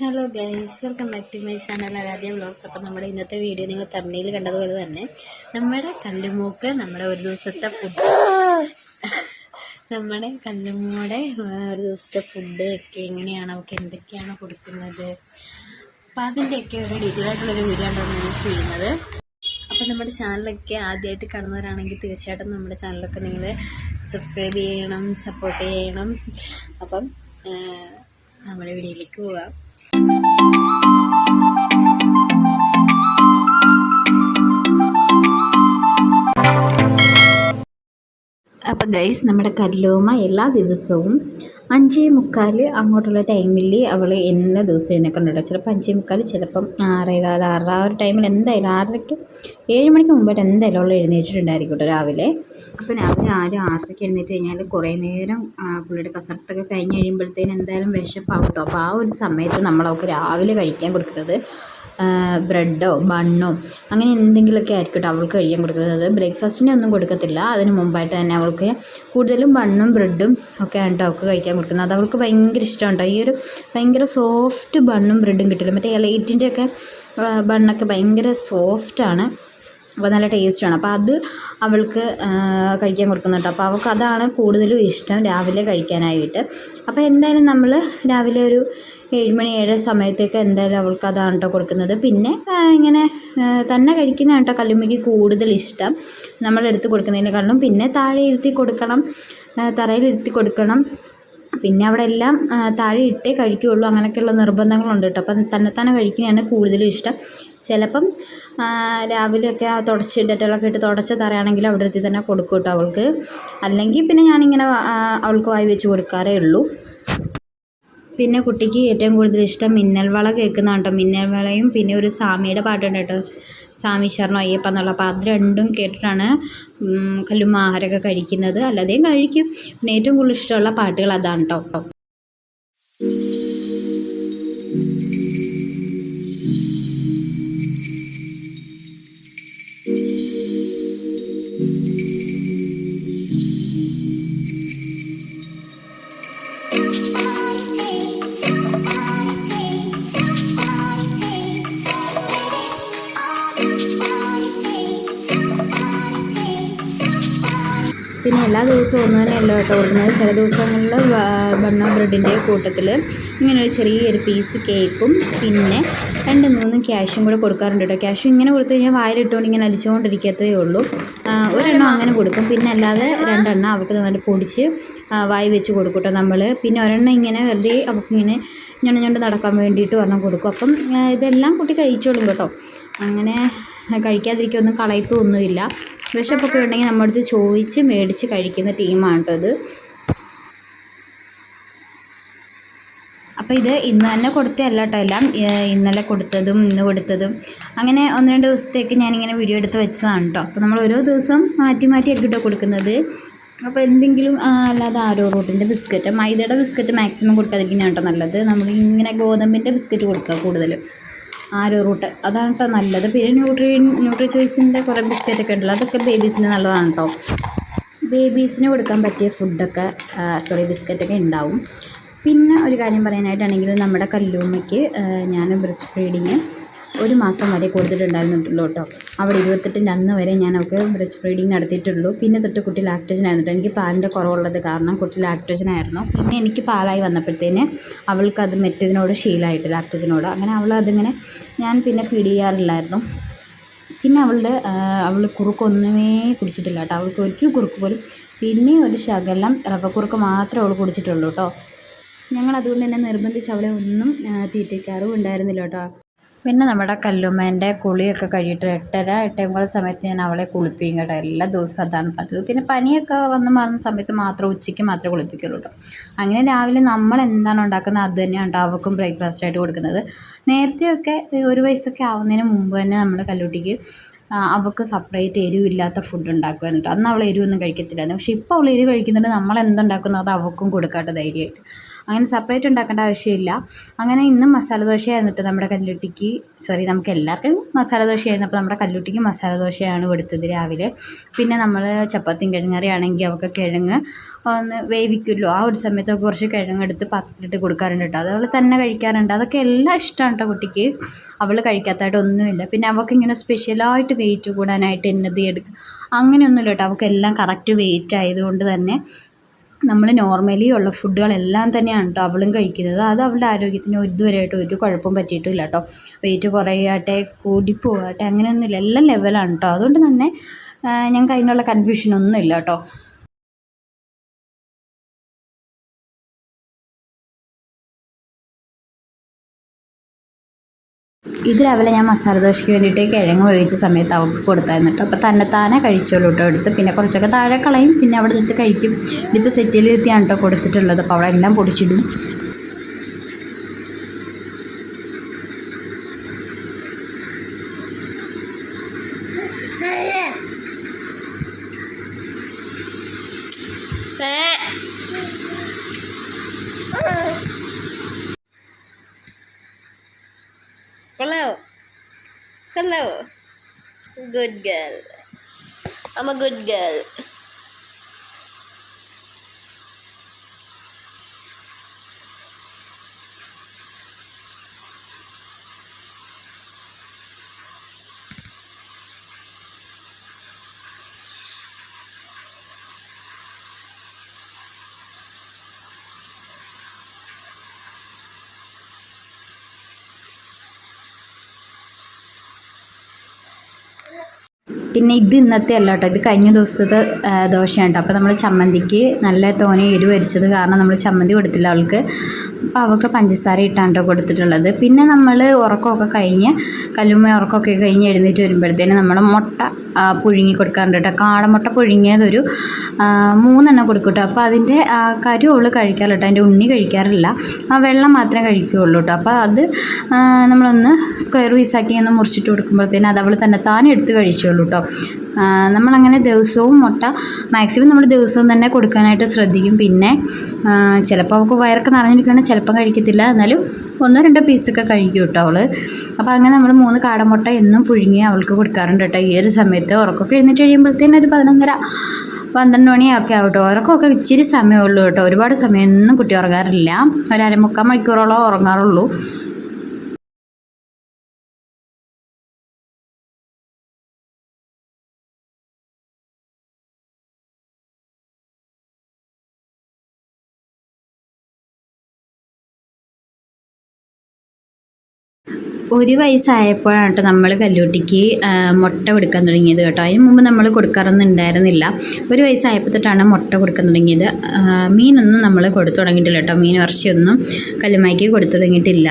Hello guys welcome back to my channel Aaradhya vlogs അപ്പം നമ്മുടെ ഇന്നത്തെ വീഡിയോ നിങ്ങൾ തമ്മിൽ കണ്ടതുപോലെ തന്നെ നമ്മുടെ കല്ലുമൂക്ക് നമ്മുടെ ഒരു ദിവസത്തെ ഫുഡ് നമ്മുടെ കല്ലുമ്മൂടെ ഒരു ദിവസത്തെ ഫുഡ് ഒക്കെ എങ്ങനെയാണ് അവൾക്ക് എന്തൊക്കെയാണ് കൊടുക്കുന്നത്? അപ്പം അതിന്റെയൊക്കെ ഒരു ഡീറ്റെയിൽ ആയിട്ടുള്ളൊരു വീഡിയോ ആണ് ഞാൻ ചെയ്യുന്നത്. അപ്പം നമ്മുടെ ചാനലൊക്കെ ആദ്യമായിട്ട് കാണുന്നവരാണെങ്കിൽ തീർച്ചയായിട്ടും നമ്മുടെ ചാനലൊക്കെ നിങ്ങൾ സബ്സ്ക്രൈബ് ചെയ്യണം സപ്പോർട്ട് ചെയ്യണം. അപ്പം നമ്മുടെ വീഡിയോയിലേക്ക് പോവാം. അപ്പം ഗൈസ് നമ്മുടെ കല്ലോമ എല്ലാ ദിവസവും അഞ്ചേ മുക്കാൽ അങ്ങോട്ടുള്ള ടൈമിൽ അവൾ എല്ലാ ദിവസവും എഴുന്നേക്കുന്നുണ്ട് ചിലപ്പോൾ അഞ്ചേ മുക്കാൽ ചിലപ്പം ആറേകാൽ ആറര ആ ഒരു ടൈമിൽ എന്തായാലും ആറരയ്ക്ക് ഏഴ് മണിക്ക് മുമ്പായിട്ട് എന്തായാലും അവൾ എഴുന്നേറ്റിട്ടുണ്ടായിരിക്കും രാവിലെ. അപ്പം രാവിലെ ആരും ആറരയ്ക്ക് എഴുന്നേറ്റ് കഴിഞ്ഞാൽ കുറേ നേരം പുള്ളിയുടെ കസർത്തൊക്കെ കഴിഞ്ഞ് കഴിയുമ്പോഴത്തേന് എന്തായാലും വിശപ്പാവും കേട്ടോ. അപ്പോൾ ആ ഒരു സമയത്ത് നമ്മൾ അവൾക്ക് രാവിലെ കഴിക്കാൻ കൊടുക്കുന്നത് ബ്രെഡോ ബണ്ണോ അങ്ങനെ എന്തെങ്കിലുമൊക്കെ ആയിരിക്കും അവൾക്ക് കഴിക്കാൻ കൊടുക്കുന്നത്. ബ്രേക്ക്ഫാസ്റ്റിന്റെ ഒന്നും കൊടുക്കത്തില്ല. അതിന് മുമ്പായിട്ട് തന്നെ അവൾക്ക് കൂടുതലും ബണ്ണും ബ്രെഡും ഒക്കെ ആണ് അവൾക്ക് കഴിക്കാൻ കൊടുക്കുന്നത്. അത് അവൾക്ക് ഭയങ്കര ഇഷ്ടമാണ് കേട്ടോ ഈ ഒരു ഭയങ്കര സോഫ്റ്റ് ബണ്ണും ബ്രെഡും കിട്ടില്ല. മറ്റേ എലൈറ്റിന്റെ ഒക്കെ ബണ്ണൊക്കെ ഭയങ്കര സോഫ്റ്റാണ് അപ്പോൾ നല്ല ടേസ്റ്റാണ് അപ്പോൾ അത് അവൾക്ക് കഴിക്കാൻ കൊടുക്കുന്നുണ്ട് അപ്പോൾ അവൾക്ക് അതാണ് കൂടുതലും ഇഷ്ടം രാവിലെ കഴിക്കാനായിട്ട്. അപ്പോൾ എന്തായാലും നമ്മൾ രാവിലെ ഒരു ഏഴ് മണി ഏഴ് സമയത്തേക്ക് എന്തായാലും അവൾക്ക് അതാണ് കേട്ടോ കൊടുക്കുന്നത്. പിന്നെ ഇങ്ങനെ തന്നെ കഴിക്കുന്ന കേട്ടോ കല്ലുമ്മയ്ക്ക് കൂടുതൽ ഇഷ്ടം. നമ്മളെടുത്ത് കൊടുക്കുന്നതിനെക്കാളും. പിന്നെ താഴെ ഇരുത്തി കൊടുക്കണം തറയിൽ ഇരുത്തി കൊടുക്കണം. പിന്നെ അവിടെ എല്ലാം താഴെ ഇട്ടേ കഴിക്കുകയുള്ളൂ അങ്ങനെയൊക്കെയുള്ള നിർബന്ധങ്ങളുണ്ട് കേട്ടോ. അപ്പം തന്നെത്താനെ കഴിക്കുന്നതാണ് കൂടുതലും ഇഷ്ടം. ചിലപ്പം രാവിലെയൊക്കെ ആ തുടച്ച് ഡെറ്റോളൊക്കെ ഇട്ട് തുടച്ച തറയാണെങ്കിൽ അവിടെ എത്തി തന്നെ കൊടുക്കും കേട്ടോ അവൾക്ക്. അല്ലെങ്കിൽ പിന്നെ ഞാനിങ്ങനെ അവൾക്ക് വായി വെച്ച് കൊടുക്കാറേ ഉള്ളൂ. പിന്നെ കുട്ടിക്ക് ഏറ്റവും കൂടുതൽ ഇഷ്ടം മിന്നൽ വള കേൾക്കുന്നതാണ് കേട്ടോ. മിന്നൽ വളയും പിന്നെ ഒരു സ്വാമിയുടെ പാട്ടുണ്ട് കേട്ടോ. സ്വാമി ശരണം അയ്യപ്പ എന്നുള്ള അപ്പോൾ അത് രണ്ടും കേട്ടിട്ടാണ് കല്ലും ആഹാരമൊക്കെ കഴിക്കുന്നത്. അല്ലാതെയും കഴിക്കും. പിന്നെ ഏറ്റവും കൂടുതൽ ഇഷ്ടമുള്ള പാട്ടുകൾ അതാണ് കേട്ടോ. പിന്നെ എല്ലാ ദിവസവും ഒന്ന് തന്നെയല്ല കേട്ടോ കൊടുക്കുന്നത് ചില ദിവസങ്ങളിൽ ബണ്ണ ബ്രെഡിന്റെ കൂട്ടത്തിൽ ഇങ്ങനെ ഒരു ചെറിയൊരു പീസ് കേക്കും പിന്നെ രണ്ട് മൂന്ന് ക്യാഷും കൂടെ കൊടുക്കാറുണ്ട് കേട്ടോ. ക്യാഷ് ഇങ്ങനെ കൊടുത്തു കഴിഞ്ഞാൽ വായിലിട്ടുകൊണ്ട് ഇങ്ങനെ അലിച്ചുകൊണ്ടിരിക്കത്തേ ഉള്ളൂ. ഒരെണ്ണം അങ്ങനെ കൊടുക്കും. പിന്നെ അല്ലാതെ രണ്ടെണ്ണം അവർക്ക് നല്ല പൊടിച്ച് വായി വെച്ച് കൊടുക്കും കേട്ടോ നമ്മൾ പിന്നെ ഒരെണ്ണം ഇങ്ങനെ വെറുതെ ഞണ്ട് ഞണ്ട് നടക്കാൻ വേണ്ടിയിട്ട് ഒരെണ്ണം കൊടുക്കും. അപ്പം ഇതെല്ലാം കുട്ടി കഴിച്ചോളും കേട്ടോ. അങ്ങനെ കഴിക്കാതിരിക്കൊന്നും കളയത്തൊന്നുമില്ല. വിശപ്പൊക്കെ ഉണ്ടെങ്കിൽ നമ്മുടെ അടുത്ത് ചോദിച്ച് മേടിച്ച് കഴിക്കുന്ന ടീമാണ് കേട്ടോ അപ്പോൾ ഇത് ഇന്ന് തന്നെ കൊടുത്തതല്ല കേട്ടോ എല്ലാം. ഇന്നലെ കൊടുത്തതും ഇന്ന് കൊടുത്തതും. അങ്ങനെ ഒന്ന് രണ്ട് ദിവസത്തേക്ക് ഞാനിങ്ങനെ വീഡിയോ എടുത്ത് വെച്ചതാണ് കേട്ടോ അപ്പോൾ നമ്മൾ ഓരോ ദിവസം മാറ്റി മാറ്റി ഒക്കെ കേട്ടോ കൊടുക്കുന്നത്. അപ്പോൾ എന്തെങ്കിലും അല്ലാതെ ആരോ റൂട്ടിന്റെ ബിസ്ക്കറ്റ് മൈദയുടെ ബിസ്ക്കറ്റ് മാക്സിമം കൊടുക്കാതിരിക്കുന്നതാണ് കേട്ടോ നല്ലത്. നമ്മൾ ഇങ്ങനെ ഗോതമ്പിന്റെ ബിസ്ക്കറ്റ് കൊടുക്കുക കൂടുതലും. Arrowroot. അതാണ് കേട്ടോ നല്ലത്. പിന്നെ ന്യൂട്രി ന്യൂട്രി ചോയ്സിന്റെ കുറേ ബിസ്ക്കറ്റൊക്കെ ഉണ്ടല്ലോ. അതൊക്കെ ബേബീസിന് നല്ലതാണ് കേട്ടോ ബേബീസിന് കൊടുക്കാൻ പറ്റിയ ഫുഡൊക്കെ സോറി ബിസ്ക്കറ്റൊക്കെ ഉണ്ടാവും പിന്നെ ഒരു കാര്യം പറയാനായിട്ടാണെങ്കിൽ നമ്മുടെ കല്ലൂമ്മയ്ക്ക് ഞാൻ ബ്രസ്റ്റ് ഫീഡിങ് ഒരു മാസം വരെ കൊടുത്തിട്ടുണ്ടായിരുന്നുള്ളൂ കേട്ടോ. അവിടെ ഇരുപത്തെട്ടിന്റെ അന്ന് വരെ ഞാൻ അവൾക്ക് ബ്രസ്റ്റ് ഫീഡിങ് നടത്തിയിട്ടുള്ളൂ. പിന്നെ തൊട്ട് കുട്ടി ലാക്ടോജൻ ആയിരുന്നു എനിക്ക് പാലിന്റെ കുറവുള്ളത് കാരണം കുട്ടി ലാക്ടോജൻ ആയിരുന്നു. പിന്നെ എനിക്ക് പാലായി വന്നപ്പോഴത്തേന് അവൾക്ക് അത് മെറ്റതിനോട് ശീലമായിട്ട് ലാക്ടോജനോട് അങ്ങനെ അവൾ അതിങ്ങനെ ഞാൻ പിന്നെ ഫീഡ് ചെയ്യാറില്ലായിരുന്നു. പിന്നെ അവളുടെ അവൾ കുറുക്കൊന്നുമേ കുടിച്ചിട്ടില്ല കേട്ടോ. അവൾക്ക് ഒരു കുറുക്ക് പോലും പിന്നെ ഒരു ശകലം റവ കുറുക്ക് മാത്രമേ അവൾ കുടിച്ചിട്ടുള്ളൂ കേട്ടോ. ഞങ്ങൾ അതുകൊണ്ട് തന്നെ നിർബന്ധിച്ച് അവളെ ഒന്നും തീറ്റയ്ക്കാറും ഉണ്ടായിരുന്നില്ല കേട്ടോ. പിന്നെ നമ്മുടെ കല്ലുമ്മേന്റെ കുളിയൊക്കെ കഴിയിട്ട് എട്ടര എട്ടേമുക്കാൽ സമയത്ത് ഞാൻ അവളെ കുളിപ്പിക്കും കേട്ടോ. എല്ലാ ദിവസവും അതാണ് പതിവ്. പിന്നെ പനിയൊക്കെ വന്ന് മാറുന്ന സമയത്ത് മാത്രം ഉച്ചയ്ക്ക് മാത്രമേ കുളിപ്പിക്കുള്ളൂ അങ്ങനെ രാവിലെ നമ്മൾ എന്താണ് ഉണ്ടാക്കുന്നത് അത് തന്നെയാണ് കേട്ടോ ബ്രേക്ക്ഫാസ്റ്റ് ആയിട്ട് കൊടുക്കുന്നത്. നേരത്തെയൊക്കെ ഒരു വയസ്സൊക്കെ ആവുന്നതിന് മുമ്പ് തന്നെ നമ്മൾ കല്ലുട്ടിക്ക് അവൾക്ക് സെപ്പറേറ്റ് എരിവില്ലാത്ത ഫുഡ് ഉണ്ടാക്കുമായിരുന്നു കേട്ടോ. അന്ന് അവൾ എരിവൊന്നും കഴിക്കത്തില്ലായിരുന്നു. പക്ഷേ ഇപ്പോൾ അവൾ എരിവ് കഴിക്കുന്നുണ്ട്. നമ്മൾ എന്തുണ്ടാക്കുന്നോ അത് അവൾക്കും കൊടുക്കാട്ടെ ധൈര്യമായിട്ട്. അങ്ങനെ സെപ്പറേറ്റ് ഉണ്ടാക്കേണ്ട ആവശ്യമില്ല. അങ്ങനെ ഇന്നും മസാല ദോശയായിരുന്നു കേട്ടോ നമ്മുടെ കല്ലുട്ടിക്ക്. സോറി നമുക്ക് എല്ലാവർക്കും മസാല ദോശയായിരുന്നു. അപ്പോൾ നമ്മുടെ കല്ലുട്ടിക്ക് മസാല ദോശയാണ് കൊടുത്തത് രാവിലെ. പിന്നെ നമ്മൾ ചപ്പാത്തിയും കിഴങ്ങറി ആണെങ്കിൽ അവർക്ക് കിഴങ്ങ് ഒന്ന് വേവിക്കുമല്ലോ. ആ ഒരു സമയത്തൊക്കെ കുറച്ച് കിഴങ്ങെടുത്ത് പാത്രത്തിലിട്ട് കൊടുക്കാറുണ്ട് കേട്ടോ അതുപോലെ തന്നെ കഴിക്കാറുണ്ട്. അതൊക്കെ എല്ലാം ഇഷ്ടമാണ് കേട്ടോ കുട്ടിക്ക്. അവൾ കഴിക്കാത്തതായിട്ട് ഒന്നുമില്ല. പിന്നെ അവൾക്ക് ഇങ്ങനെ സ്പെഷ്യലായിട്ട് വെയിറ്റ് കൂടാനായിട്ട് എന്നത് എടുക്കുക അങ്ങനെയൊന്നുമില്ല കേട്ടോ അവൾക്ക് എല്ലാം കറക്റ്റ് വെയിറ്റ് ആയതുകൊണ്ട് തന്നെ നമ്മൾ നോർമലി ഉള്ള ഫുഡുകളെല്ലാം തന്നെയാണ് കേട്ടോ അവളും കഴിക്കുന്നത്. അത് അവളുടെ ആരോഗ്യത്തിന് ഇതുവരെയായിട്ട് ഒരു കുഴപ്പവും പറ്റിയിട്ടില്ല കേട്ടോ വെയിറ്റ് കുറയാട്ടെ കൂടിപ്പോകട്ടെ അങ്ങനെയൊന്നുമില്ല. എല്ലാം ലെവലാണ് കേട്ടോ അതുകൊണ്ട് തന്നെ ഞങ്ങൾക്ക് അതിനുള്ള കൺഫ്യൂഷനൊന്നുമില്ല കേട്ടോ ഇത് രാവിലെ ഞാൻ മസാല ദോശയ്ക്ക് വേണ്ടിയിട്ട് കിഴങ്ങ് വേവിച്ച സമയത്ത് അവൾക്ക് കൊടുത്തായിരുന്നു കേട്ടോ. അപ്പോൾ തന്നെ താനെ കഴിച്ചോളൂ കേട്ടോ എടുത്ത്. പിന്നെ കുറച്ചൊക്കെ താഴെ കളയും. പിന്നെ അവിടെ എടുത്ത് കഴിക്കും. ഇതിപ്പോൾ സെറ്റിലിരുത്തിയാണ് കേട്ടോ കൊടുത്തിട്ടുള്ളത്. അപ്പോൾ അവളെല്ലാം പൊടിച്ചിടും. Good girl. I'm a good girl. പിന്നെ ഇത് ഇന്നത്തെ അല്ല കേട്ടോ. ഇത് കഴിഞ്ഞ ദിവസത്തെ ദോശയാണ് അപ്പോൾ നമ്മൾ ചമ്മന്തിക്ക് നല്ല തോനെ എരിവ് അരിച്ചത് കാരണം നമ്മൾ ചമ്മന്തി കൊടുത്തില്ല അവൾക്ക്. അപ്പോൾ അവൾക്ക് പഞ്ചസാര ഇട്ടാണ് കേട്ടോ കൊടുത്തിട്ടുള്ളത്. പിന്നെ നമ്മൾ ഉറക്കമൊക്കെ കഴിഞ്ഞ് കല്ലുമ്മ ഉറക്കമൊക്കെ കഴിഞ്ഞ് എഴുന്നേറ്റ് വരുമ്പോഴത്തേന് നമ്മൾ മുട്ട പുഴുങ്ങി കൊടുക്കാറുണ്ട് കേട്ടോ. കാടമുട്ട പുഴുങ്ങിയതൊരു മൂന്നെണ്ണം കൊടുക്കും കേട്ടോ. അപ്പോൾ അതിന്റെ കരി അവൾ കഴിക്കാറില്ല കേട്ടോ. അതിന്റെ ഉണ്ണി കഴിക്കാറില്ല. ആ വെള്ളം മാത്രമേ കഴിക്കുകയുള്ളൂ കേട്ടോ. അപ്പോൾ അത് നമ്മളൊന്ന് സ്ക്വയർ പീസാക്കി ഒന്ന് മുറിച്ചിട്ട് കൊടുക്കുമ്പോഴത്തേന് അത് അവൾ തന്നെ താനെ എടുത്ത് കഴിച്ചോളൂ കേട്ടോ. നമ്മളങ്ങനെ ദിവസവും മുട്ട മാക്സിമം നമ്മൾ ദിവസവും തന്നെ കൊടുക്കാനായിട്ട് ശ്രദ്ധിക്കും. പിന്നെ ചിലപ്പോൾ അവൾക്ക് വയറൊക്കെ നിറഞ്ഞിരിക്കുകയാണ് ചിലപ്പം കഴിക്കത്തില്ല. എന്നാലും ഒന്നോ രണ്ടോ പീസൊക്കെ കഴിക്കും കേട്ടോ അവൾ അപ്പോൾ അങ്ങനെ നമ്മൾ മൂന്ന് കാടമുട്ട എന്നും പുഴുങ്ങി അവൾക്ക് കൊടുക്കാറുണ്ട് കേട്ടോ. ഈ ഒരു സമയത്ത് ഉറക്കമൊക്കെ എഴുന്നേറ്റ് കഴിയുമ്പോഴത്തേനും ഒരു പതിനൊന്നര പന്ത്രണ്ട് മണിയൊക്കെ ആവട്ടോ. ഉറക്കമൊക്കെ ഇച്ചിരി സമയമുള്ളൂ കേട്ടോ. ഒരുപാട് സമയമൊന്നും കുട്ടി ഉറങ്ങാറില്ല. ഒരു അരമുക്കാൽ മണിക്കൂറോളം ഉറങ്ങാറുള്ളൂ. ഒരു വയസ്സായപ്പോഴാണ് കേട്ടോ നമ്മൾ കല്ലൂട്ടിക്ക് മുട്ട കൊടുക്കാൻ തുടങ്ങിയത് കേട്ടോ. അതിന് മുമ്പ് നമ്മൾ കൊടുക്കാറൊന്നും ഉണ്ടായിരുന്നില്ല. ഒരു വയസ്സായപ്പോൾ തൊട്ടാണ് മുട്ട കൊടുക്കാൻ തുടങ്ങിയത്. മീനൊന്നും നമ്മൾ കൊടുത്തു തുടങ്ങിയിട്ടില്ല കേട്ടോ. മീൻ ഇറച്ചിയൊന്നും കല്ലുമായിക്ക് കൊടുത്തു തുടങ്ങിയിട്ടില്ല.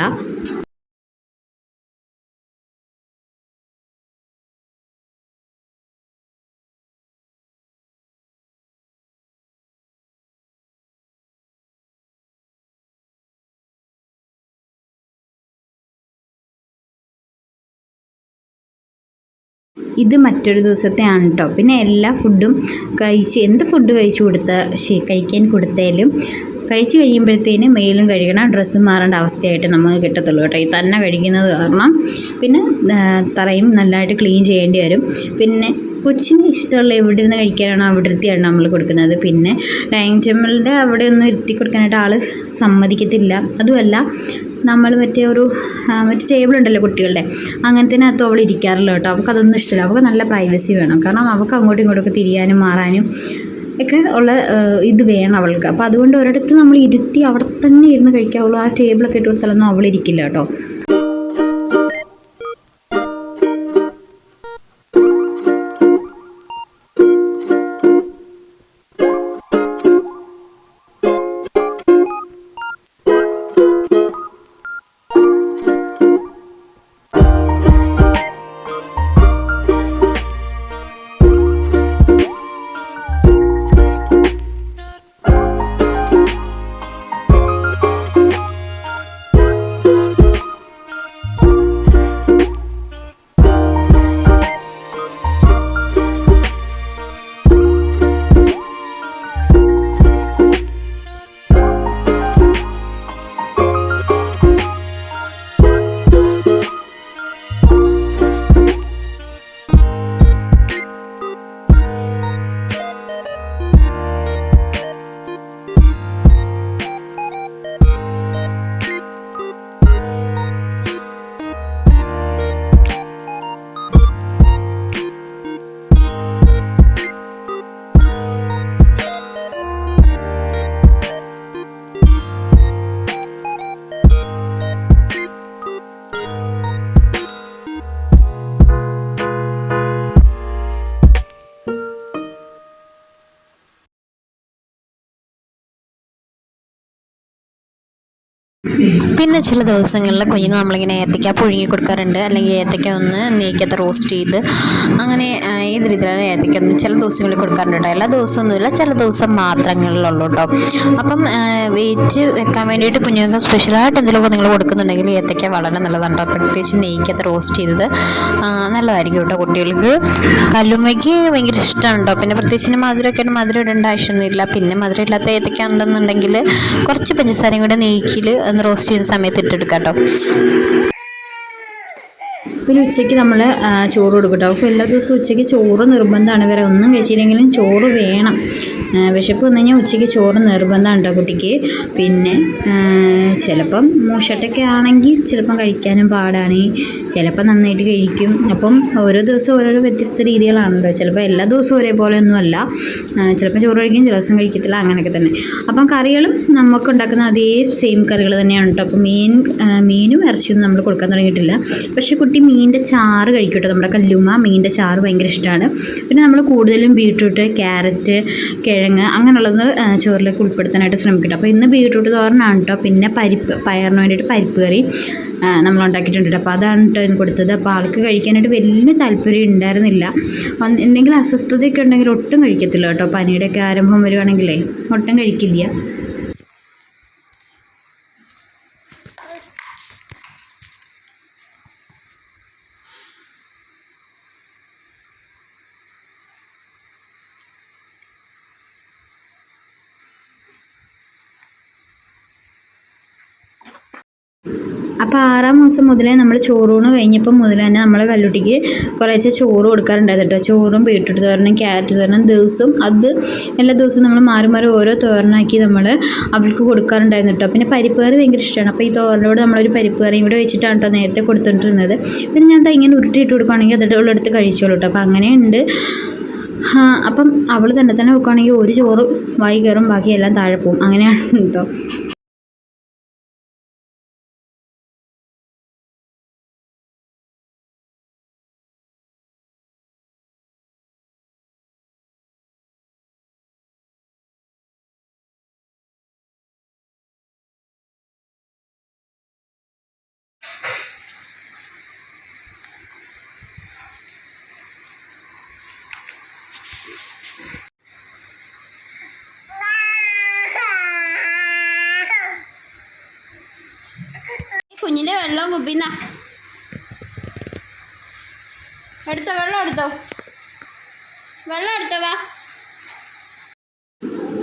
ഇത് മറ്റൊരു ദിവസത്തെയാണ് കേട്ടോ പിന്നെ എല്ലാ ഫുഡും കഴിച്ച് എന്ത് ഫുഡ് കഴിച്ചു കൊടുത്ത കഴിക്കാൻ കൊടുത്താലും കഴിച്ച് കഴിയുമ്പോഴത്തേന് മെയിലും കഴുകണം ഡ്രസ്സും മാറേണ്ട അവസ്ഥയായിട്ട് നമുക്ക് കിട്ടത്തുള്ളൂ കേട്ടോ ഈ തന്നെ കഴിക്കുന്നത് കാരണം പിന്നെ തറയും നല്ലതായിട്ട് ക്ലീൻ ചെയ്യേണ്ടി വരും. പിന്നെ കൊച്ചിന് ഇഷ്ടമുള്ള എവിടെ നിന്ന് കഴിക്കാനാണോ അവിടെ ഇരുത്തിയാണ് നമ്മൾ കൊടുക്കുന്നത്. പിന്നെ ഡൈനിങ് ടേബിളിന്റെ അവിടെ ഒന്നും ഇരുത്തി കൊടുക്കാനായിട്ട് ആൾ സമ്മതിക്കത്തില്ല. അതുമല്ല നമ്മൾ മറ്റേ ഒരു മറ്റേ ടേബിൾ ഉണ്ടല്ലോ കുട്ടികളുടെ. അങ്ങനത്തേനകത്തും അവൾ ഇരിക്കാറില്ല കേട്ടോ. അവൾക്ക് അതൊന്നും ഇഷ്ടമില്ല. അവൾക്ക് നല്ല പ്രൈവസി വേണം. കാരണം അവൾക്ക് അങ്ങോട്ടും ഇങ്ങോട്ടൊക്കെ തിരിയാനും മാറാനും ഒക്കെ ഉള്ള ഇത് വേണം അവൾക്ക്. അപ്പോൾ അതുകൊണ്ട് ഒരിടത്ത് നമ്മൾ ഇരുത്തി അവിടെ തന്നെ ഇരുന്ന് കഴിക്കാവുള്ളൂ. ആ ടേബിളൊക്കെ ഇട്ട് കൊടുത്താലൊന്നും അവൾ ഇരിക്കില്ല കേട്ടോ. പിന്നെ ചില ദിവസങ്ങളിൽ കുഞ്ഞിന് നമ്മളിങ്ങനെ ഏത്തയ്ക്ക പുഴുങ്ങി കൊടുക്കാറുണ്ട്. അല്ലെങ്കിൽ ഏത്തയ്ക്ക ഒന്ന് നെയ്ക്കകത്ത് റോസ്റ്റ് ചെയ്ത് അങ്ങനെ ഏത് രീതിയിലാണ് ഏത്തയ്ക്ക ഒന്ന് ചില ദിവസങ്ങളിൽ കൊടുക്കാറുണ്ട് കേട്ടോ. എല്ലാ ദിവസമൊന്നുമില്ല ചില ദിവസം മാത്രങ്ങളിലുള്ളൂ കേട്ടോ. അപ്പം വെയിറ്റ് വെക്കാൻ വേണ്ടിയിട്ട് കുഞ്ഞുങ്ങൾക്ക് സ്പെഷ്യലായിട്ട് എന്തെങ്കിലുമൊക്കെ നിങ്ങൾ കൊടുക്കുന്നുണ്ടെങ്കിൽ ഏത്തയ്ക്ക വളരെ നല്ലതാണ് കേട്ടോ. പ്രത്യേകിച്ച് നെയ്ക്കകത്ത് റോസ്റ്റ് ചെയ്തത് നല്ലതായിരിക്കും കേട്ടോ കുട്ടികൾക്ക്. കല്ലുമ്മയ്ക്ക് ഭയങ്കര ഇഷ്ടമാണ് കേട്ടോ. പിന്നെ പ്രത്യേകിച്ച് മധുരമൊക്കെ മധുരം ഇടേണ്ട ആവശ്യമൊന്നുമില്ല. പിന്നെ മധുരം ഇല്ലാത്ത ഏത്തയ്ക്ക ഉണ്ടെന്നുണ്ടെങ്കിൽ കുറച്ച് പഞ്ചസാരയും കൂടെ നെയ്ക്കിൽ ഒന്ന് റോസ്റ്റ് ചെയ്യുന്ന സമയത്ത് ഇട്ടെടുക്കാം കേട്ടോ പിന്നെ ഉച്ചയ്ക്ക് നമ്മൾ ചോറ് കൊടുക്കും കേട്ടോ അവൾക്ക് എല്ലാ ദിവസവും ഉച്ചയ്ക്ക് ചോറ് നിർബന്ധമാണ്. വേറെ ഒന്നും കഴിച്ചില്ലെങ്കിലും ചോറ് വേണം. വിശപ്പ് വന്നു കഴിഞ്ഞാൽ ഉച്ചയ്ക്ക് ചോറ് നിർബന്ധമാണ് കേട്ടോ കുട്ടിക്ക്. പിന്നെ ചിലപ്പം മൂഷട്ടൊക്കെ ആണെങ്കിൽ ചിലപ്പം കഴിക്കാനും പാടാണ്. ചിലപ്പം നന്നായിട്ട് കഴിക്കും. അപ്പം ഓരോ ദിവസവും ഓരോരോ വ്യത്യസ്ത രീതികളാണല്ലോ ചിലപ്പോൾ എല്ലാ ദിവസവും ഒരേപോലെ ഒന്നുമല്ല ചിലപ്പോൾ ചോറ് കഴിക്കും ചില ദിവസം കഴിക്കത്തില്ല അങ്ങനെയൊക്കെ തന്നെ. അപ്പം കറികളും നമുക്ക് ഉണ്ടാക്കുന്ന അതേ സെയിം കറികൾ തന്നെയാണ് കേട്ടോ. അപ്പം മീൻ മീനും ഇറച്ചിയൊന്നും നമ്മൾ കൊടുക്കാൻ തുടങ്ങിയിട്ടില്ല. പക്ഷേ കുട്ടി മീനിന്റെ ചാറ് കഴിക്കും കേട്ടോ. നമ്മുടെ കല്ലുമ മീനിന്റെ ചാറ് ഭയങ്കര ഇഷ്ടമാണ്. പിന്നെ നമ്മൾ കൂടുതലും ബീട്രൂട്ട് ക്യാരറ്റ് കിഴങ്ങ് അങ്ങനെയുള്ളത് ചോറിലേക്ക് ഉൾപ്പെടുത്താനായിട്ട് ശ്രമിക്കട്ടെ അപ്പോൾ ഇന്ന് ബീട്രൂട്ട് തോരനാണ് കേട്ടോ. പിന്നെ പരിപ്പ് പയറിന് വേണ്ടിയിട്ട് പരിപ്പ് കറി നമ്മൾ ഉണ്ടാക്കിയിട്ടുണ്ട് അപ്പോൾ അതാണ് കേട്ടോ കൊടുത്തത്. അപ്പോൾ ആൾക്ക് കഴിക്കാനായിട്ട് വലിയ താല്പര്യം ഉണ്ടായിരുന്നില്ല. എന്തെങ്കിലും അസ്വസ്ഥതയൊക്കെ ഉണ്ടെങ്കിൽ ഒട്ടും കഴിക്കത്തില്ല കേട്ടോ. പനിയുടെയൊക്കെ ആരംഭം വരുവാണെങ്കിലേ ഒട്ടും കഴിക്കില്ല. അപ്പോൾ ആറാം മാസം മുതലേ നമ്മൾ ചോറൂണ് കഴിഞ്ഞപ്പം മുതൽ തന്നെ നമ്മൾ കല്ലുട്ടിക്ക് കുറേശ്ശെ ചോറ് കൊടുക്കാറുണ്ടായിരുന്നു കേട്ടോ. ചോറും ബീട്രൂട്ട് തോരനും ക്യാരറ്റ് തോരനും ദിവസവും അത് എല്ലാ ദിവസവും നമ്മൾ മാറി മാറി ഓരോ തോരണാക്കി നമ്മൾ അവൾക്ക് കൊടുക്കാറുണ്ടായിരുന്നു കേട്ടോ. പിന്നെ പരിപ്പ് കറി ഭയങ്കര ഇഷ്ടമാണ് അപ്പോൾ ഈ തോരനോട് നമ്മളൊരു പരിപ്പ് കറി ഇവിടെ വെച്ചിട്ടാണ് കേട്ടോ നേരത്തെ കൊടുത്തുകൊണ്ടിരുന്നത് പിന്നെ ഞാൻ ഇങ്ങനെ ഉരുട്ടിയിട്ട് കൊടുക്കുകയാണെങ്കിൽ അതിന്റെ ഉള്ളെടുത്ത് കഴിച്ചോളൂ കേട്ടോ. അപ്പോൾ അങ്ങനെയുണ്ട്. അപ്പം അവൾ തന്നെ തന്നെ വെക്കുകയാണെങ്കിൽ ഒരു ചോറ് വായി കയറും ബാക്കിയെല്ലാം താഴെ പോവും. അങ്ങനെയാണ് കേട്ടോ. കുഞ്ഞിന്റെ വെള്ളം കുപ്പിന്ന. എടുത്തോ വെള്ളം എടുത്തോ. വെള്ളം എടുത്തോ വാ.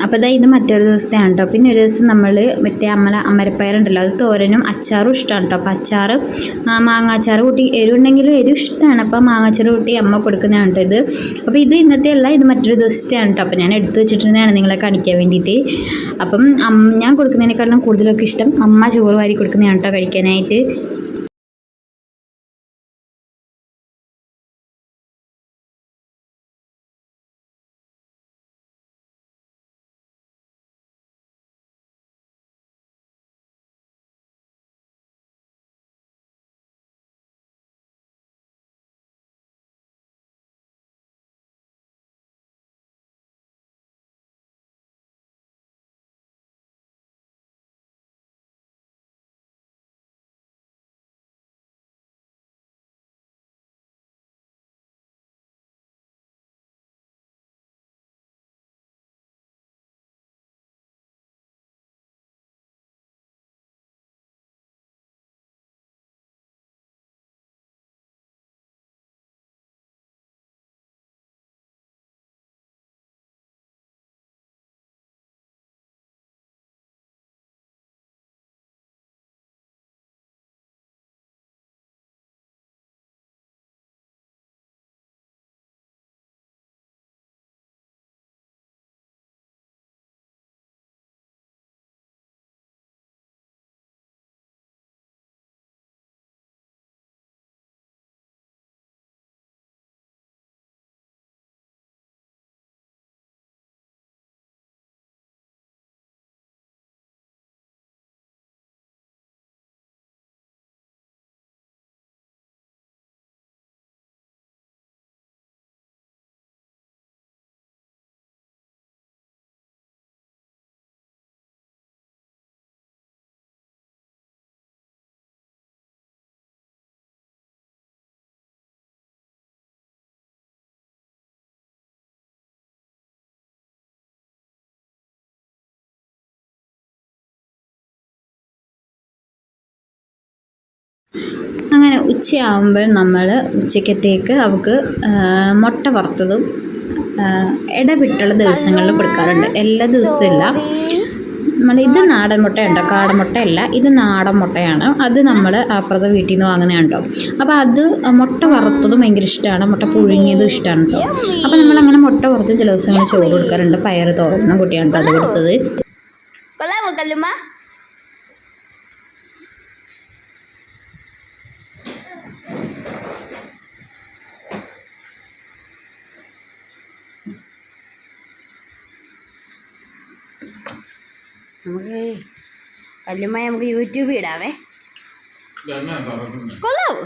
അപ്പോൾ ഇതാ ഇത് മറ്റൊരു ദിവസത്തെയാണ് കേട്ടോ പിന്നെ ഒരു ദിവസം നമ്മൾ മറ്റേ അമ്മല അമരപ്പയറുണ്ടല്ലോ അത് തോരനും അച്ചാറും ഇഷ്ടമാണ് കേട്ടോ അപ്പോൾ അച്ചാർ മാങ്ങാച്ചാർ കൂട്ടി എരിവുണ്ടെങ്കിലും എരിവ് ഇഷ്ടമാണ് അപ്പോൾ മാങ്ങാച്ചാർ കൂട്ടി അമ്മ കൊടുക്കുന്നതാണ് കേട്ടോ ഇത്. അപ്പോൾ ഇത് ഇന്നത്തെ അല്ല ഇത് മറ്റൊരു ദിവസത്തെയാണ് കേട്ടോ അപ്പോൾ ഞാൻ എടുത്തു വെച്ചിട്ടുണ്ടെന്നാണ് നിങ്ങളെ കാണിക്കാൻ വേണ്ടിയിട്ട് അപ്പം ഞാൻ കൊടുക്കുന്നതിനേക്കാളും കൂടുതലൊക്കെ ഇഷ്ടം അമ്മ ചോറ് വാരി കൊടുക്കുന്നതാണ് കേട്ടോ കഴിക്കാനായിട്ട്. അങ്ങനെ ഉച്ചയാകുമ്പോൾ നമ്മൾ ഉച്ചക്കത്തേക്ക് അവൾക്ക് മുട്ട വറുത്തതും ഇടവിട്ടുള്ള ദിവസങ്ങളിൽ കൊടുക്കാറുണ്ട്. എല്ലാ ദിവസവും ഇല്ല നമ്മൾ ഇത് നാടൻ മുട്ടയുണ്ടോ? കാടൻ മുട്ടയല്ല. ഇത് നാടൻ മുട്ടയാണ്. അത് നമ്മൾ അപ്പുറത്തെ വീട്ടിൽ നിന്ന് വാങ്ങുന്നതാണ്ടോ അപ്പോൾ അത് മുട്ട വറുത്തതും ഭയങ്കര ഇഷ്ടമാണ് മുട്ട പുഴുങ്ങിയതും ഇഷ്ടമാണ് കേട്ടോ അപ്പോൾ നമ്മളങ്ങനെ മുട്ട വറുത്ത് ചില ദിവസങ്ങളിൽ ചോറ് കൊടുക്കാറുണ്ട്. പയർ തോരണം കുട്ടിയാണ് കേട്ടോ അത് കൊടുത്തത്. കൊള്ളാമോ കല്ലുമ്മ? നമുക്ക് കല്ലുമ്മ നമുക്ക് യൂട്യൂബിൽ ഇടാവേ. കൊള്ളാവോ?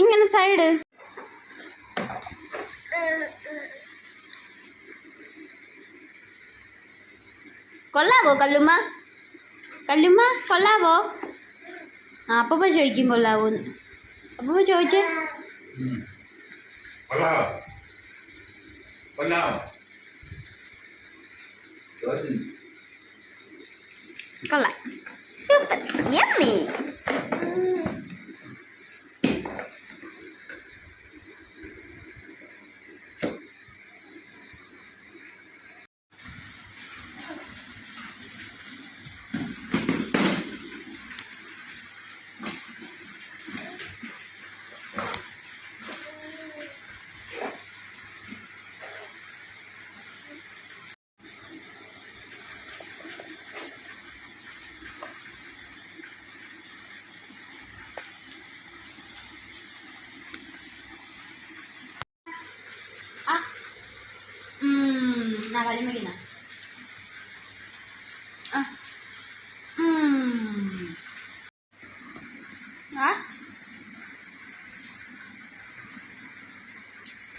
ഇങ്ങനെ സൈഡ് കൊള്ളാവോ കല്ലുമ്മ? കല്ലുമ്മ കൊള്ളാവോ? ആ അപ്പപ്പ ചോദിക്കും കൊള്ളാവോന്ന് അപ്പപ്പ ചോദിച്ചേ. കൊള്ളാവോ? കൊള്ളാവോ? കൊള്ളാം സൂപ്പർ യമ്മി നാ കല്ലുമ്മയ്ക്കുന്ന ആ ഉം. ആ.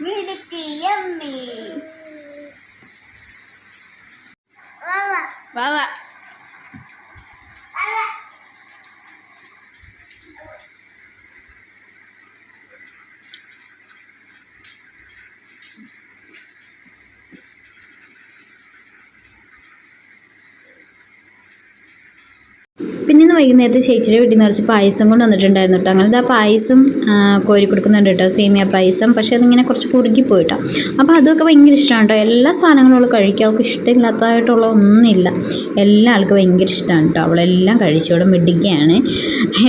മിടുക്കി യമ്മി വാ വാ പിന്നെ ഇന്ന് വൈകുന്നേരത്തെ ചേച്ചിയുടെ വീട്ടിൽ നിന്ന് കുറച്ച് പായസം കൊണ്ട് വന്നിട്ടുണ്ടായിരുന്നു കേട്ടോ. അങ്ങനെ ആ പായസം കോരി കൊടുക്കുന്നുണ്ട് കേട്ടോ. സേമിയ പായസം. പക്ഷേ അതിങ്ങനെ കുറച്ച് കുറുകി പോയിട്ടോ. അപ്പോൾ അതൊക്കെ ഭയങ്കര ഇഷ്ടമാണ് കേട്ടോ. എല്ലാ സാധനങ്ങളും അവൾ കഴിക്കും. അവൾക്ക് ഇഷ്ടമില്ലാത്തതായിട്ടുള്ള ഒന്നുമില്ല. എല്ലാ ആൾക്കും ഭയങ്കര ഇഷ്ടമാണ് കേട്ടോ. അവളെല്ലാം കഴിച്ചോടെ മിടിക്കുകയാണ്.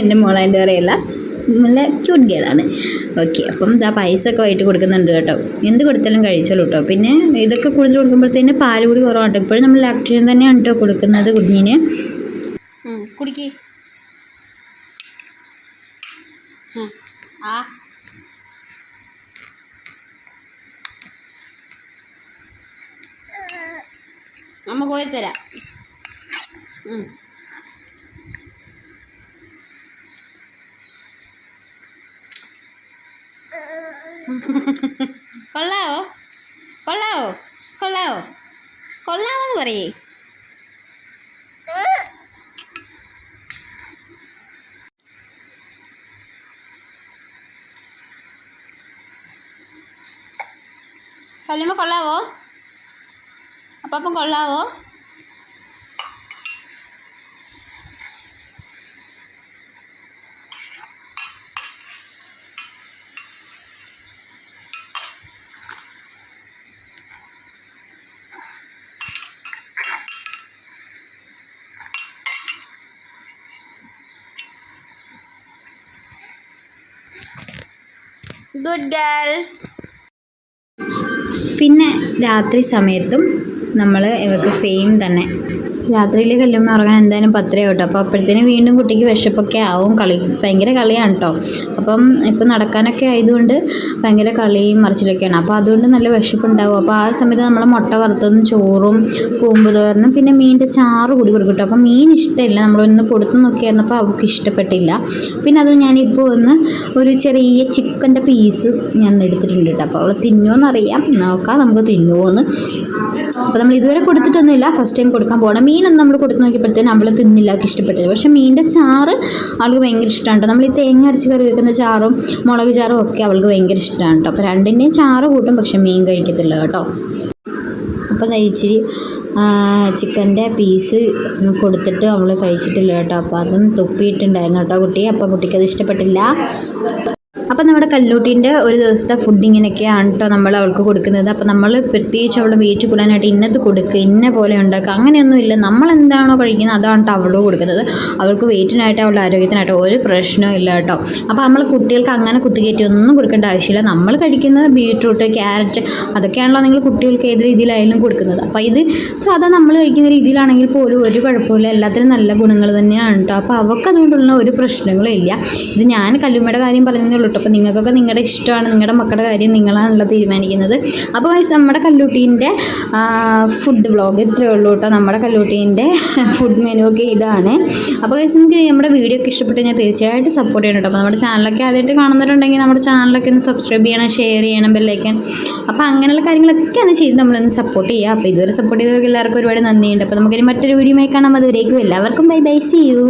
എന്റെ മോളതിന്റെ എല്ലാ നല്ല ക്യൂട്ട് ഗേളാണ് ഓക്കെ അപ്പം ഇതാ പായസമൊക്കെ വൈകിട്ട് കൊടുക്കുന്നുണ്ട് കേട്ടോ. എന്ത് കൊടുത്താലും കഴിച്ചോളൂ കേട്ടോ. പിന്നെ ഇതൊക്കെ കൂടുതൽ കൊടുക്കുമ്പോഴത്തേന് പാൽ കൂടി കുറവാണ് കേട്ടോ. ഇപ്പോഴും നമ്മൾ ലാക്ടോജൻ തന്നെയാണ് കേട്ടോ കൊടുക്കുന്നത് കുഞ്ഞിന്. കുടിക്ക്. ആ. അമ്മ കോരി തരാം. കൊള്ളാവോ കൊള്ളാവോ? കൊള്ളാവോ? കൊള്ളാവോ? എന്ന് പറയേ. കല്ലുമ്മ കൊള്ളാവോ അപ്പം കൊള്ളാവോ ഗുഡ് ഗേൾ പിന്നെ രാത്രി സമയത്തും നമ്മൾ ഇവർക്ക് സെയിം തന്നെ. രാത്രിയിൽ കല്ലുമ്മ ഉറങ്ങാൻ എന്തായാലും പത്തര കേട്ടോ അപ്പോൾ അപ്പോഴത്തേനും വീണ്ടും കുട്ടിക്ക് വിശപ്പൊക്കെ ആവും. കളി ഭയങ്കര കളിയാണ് കേട്ടോ അപ്പം ഇപ്പം നടക്കാനൊക്കെ ആയതുകൊണ്ട് ഭയങ്കര കളിയും മറിച്ചിലൊക്കെയാണ്. അപ്പോൾ അതുകൊണ്ട് നല്ല വിശപ്പുണ്ടാവും. അപ്പോൾ ആ സമയത്ത് നമ്മൾ മുട്ട വറുത്തതും ചോറും കൂമ്പ് തോരനും പിന്നെ മീനിന്റെ ചാറ് കൂടി കൊടുക്കും കേട്ടോ. അപ്പോൾ മീൻ ഇഷ്ടമില്ല. നമ്മളൊന്ന് കൊടുത്തു നോക്കിയായിരുന്നപ്പോൾ അവൾക്ക് ഇഷ്ടപ്പെട്ടില്ല. പിന്നെ അത് ഞാനിപ്പോൾ ഒന്ന് ഒരു ചെറിയ ചിക്കന്റെ പീസ് ഞാൻ എടുത്തിട്ടുണ്ട് കേട്ടോ. അപ്പോൾ അവൾ അറിയാം. നോക്കാം നമുക്ക് തിന്നുമോയെന്ന് അപ്പോൾ നമ്മൾ ഇതുവരെ കൊടുത്തിട്ടൊന്നുമില്ല. ഫസ്റ്റ് ടൈം കൊടുക്കാൻ പോകണം മീനൊന്നും നമ്മൾ കൊടുത്ത് നോക്കിയപ്പോഴത്തേനും അവൾ തിന്നില്ല അവൾക്ക് ഇഷ്ടപ്പെട്ടില്ല. പക്ഷേ മീനിന്റെ ചാറ് അവൾക്ക് ഭയങ്കര ഇഷ്ടമാണ് നമ്മൾ ഈ തേങ്ങ അരച്ച് കറി വെക്കുന്ന ചാറും മുളക് ചാറും ഒക്കെ അവൾക്ക് ഭയങ്കര ഇഷ്ടമാണ് കേട്ടോ അപ്പോൾ രണ്ടിന്റെയും ചാറ് കൂട്ടും പക്ഷെ മീൻ കഴിക്കത്തില്ല കേട്ടോ. അപ്പോൾ ഇച്ചിരി ചിക്കന്റെ പീസ് കൊടുത്തിട്ട് അവൾ കഴിച്ചിട്ടില്ല കേട്ടോ. അപ്പോൾ അതും തുപ്പിയിട്ടുണ്ടായിരുന്നു കേട്ടോ കുട്ടി അപ്പോൾ കുട്ടിക്ക് അത് ഇഷ്ടപ്പെട്ടില്ല. അപ്പോൾ നമ്മുടെ കല്ലൂട്ടീന്റെ ഒരു ദിവസത്തെ ഫുഡ് ഇങ്ങനെയൊക്കെയാണ് കേട്ടോ നമ്മൾ അവൾക്ക് കൊടുക്കുന്നത്. അപ്പം നമ്മൾ പ്രത്യേകിച്ച് അവൾ വെയിറ്റ് കൂടാനായിട്ട് ഇന്നത് കൊടുക്കുക ഇന്ന പോലെ ഉണ്ടാക്കുക അങ്ങനെയൊന്നും ഇല്ല. നമ്മൾ എന്താണോ കഴിക്കുന്നത് അതാണ് കേട്ടോ അവൾ കൊടുക്കുന്നത്. അവൾക്ക് വെയിറ്റിനായിട്ട് അവളുടെ ആരോഗ്യത്തിനായിട്ട് ഒരു പ്രശ്നവും ഇല്ല കേട്ടോ അപ്പോൾ നമ്മൾ കുട്ടികൾക്ക് അങ്ങനെ കുത്തിക്കയറ്റി ഒന്നും കൊടുക്കേണ്ട ആവശ്യമില്ല. നമ്മൾ കഴിക്കുന്നത് ബീട്രൂട്ട് ക്യാരറ്റ് അതൊക്കെയാണല്ലോ നിങ്ങൾ കുട്ടികൾക്ക് ഏത് രീതിയിലായാലും കൊടുക്കുന്നത്. അപ്പോൾ ഇത് സാധാ നമ്മൾ കഴിക്കുന്ന രീതിയിലാണെങ്കിൽ പോലും ഒരു കുഴപ്പമില്ല. എല്ലാത്തിനും നല്ല ഗുണങ്ങൾ തന്നെയാണ് കേട്ടോ അപ്പോൾ അവൾക്ക് അതുകൊണ്ടുള്ള ഒരു പ്രശ്നങ്ങളും ഇല്ല. ഇത് ഞാൻ കല്ലുമ്മയുടെ കാര്യം പറഞ്ഞതേ ഉള്ളൂ അപ്പോൾ നിങ്ങൾക്കൊക്കെ നിങ്ങളുടെ ഇഷ്ടമാണ് നിങ്ങളുടെ മക്കളുടെ കാര്യം നിങ്ങളാണല്ലോ തീരുമാനിക്കുന്നത്. അപ്പോൾ വൈസ് നമ്മുടെ കല്ലൂട്ടീന്റെ ഫുഡ് വ്ളോഗ് ഇത്രയേ ഉള്ളൂ കേട്ടോ. നമ്മുടെ കല്ലൂട്ടീന്റെ ഫുഡ് മെനു ഒക്കെ ഇതാണ്. അപ്പോൾ വൈസ് നിങ്ങൾക്ക് നമ്മുടെ വീഡിയോ ഒക്കെ ഇഷ്ടപ്പെട്ട് കഴിഞ്ഞാൽ തീർച്ചയായിട്ടും സപ്പോർട്ട് ചെയ്യണം കേട്ടോ. അപ്പോൾ നമ്മുടെ ചാനലൊക്കെ ആദ്യമായിട്ട് കാണുന്നിട്ടുണ്ടെങ്കിൽ നമ്മുടെ ചാനലൊക്കെ ഒന്ന് സബ്സ്ക്രൈബ് ചെയ്യണം ഷെയർ ചെയ്യണം ബെല്ലൈക്കൻ അപ്പോൾ അങ്ങനെയുള്ള കാര്യങ്ങളൊക്കെ ഒന്ന് ചെയ്ത് നമ്മളൊന്ന് സപ്പോർട്ട് ചെയ്യുക അപ്പോൾ ഇതുവരെ സപ്പോർട്ട് ചെയ്തവർക്ക് എല്ലാവർക്കും ഒരുപാട് നന്ദിയുണ്ട്. അപ്പോൾ നമുക്കിനി മറ്റൊരു വീഡിയോ കാണാം. അതുവരേക്കും എല്ലാവർക്കും ബൈ ബൈ സി യു